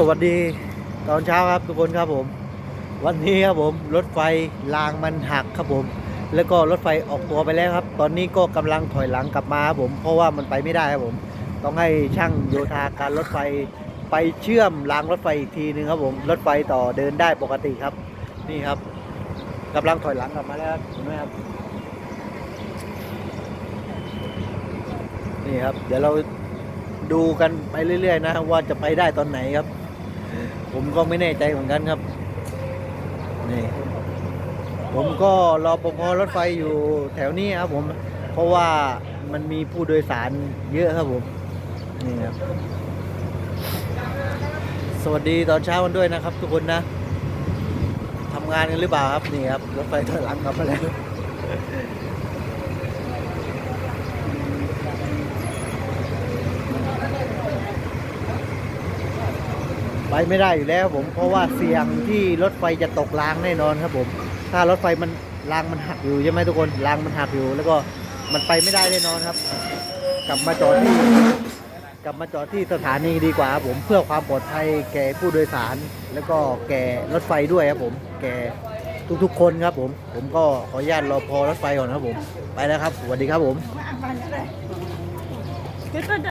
สวัสดีตอนเช้าครับทุกคนครับผม วันนี้ครับผมรถไฟรางมันหักครับผม แล้วก็รถไฟออกตัวไปแล้วครับ ตอนนี้ก็กำลังถอยหลังกลับมาครับผมเพราะว่ามันไปไม่ได้ครับผม ต้องให้ช่างโยธาการรถไฟไปเชื่อมรางรถไฟอีกทีหนึ่งครับผมรถไฟต่อเดินได้ปกติครับ นี่ครับกำลังถอยหลังกลับมาแล้วเห็นไหมครับนี่ครับ เดี๋ยวเราดูกันไปเรื่อย ๆ นะว่าจะไปได้ตอนไหนครับ ผมก็ไม่แน่ใจเหมือนกันครับนี่ผมก็รอปภรถไฟอยู่แถวนี้ครับผม เพราะว่ามันมีผู้โดยสารเยอะครับผมนี่ครับสวัสดีตอนเช้ากันด้วยนะครับ ทุกคนนะทำงานกันหรือเปล่าครับนี่ครับรถไฟถอยหลังกลับมาแล้ว ไปไม่ได้อยู่แล้วผมเพราะว่าเสี่ยงที่รถไฟจะตกรางแน่นอนครับผม ถ้ารถไฟมันรางมันหักอยู่ใช่ไหมทุกคนรางมันหักอยู่ แล้วก็มันไปไม่ได้แน่นอนครับ กลับมาจอดที่ กลับมาจอดที่สถานีดีกว่าครับผมเพื่อความปลอดภัยแก่ผู้โดยสาร แล้วก็แก่รถไฟด้วยครับผม แก่ทุกๆคนครับผม ผมก็ขออนุญาตรอพอรถไฟก่อนครับผม ไปแล้วครับสวัสดีครับผม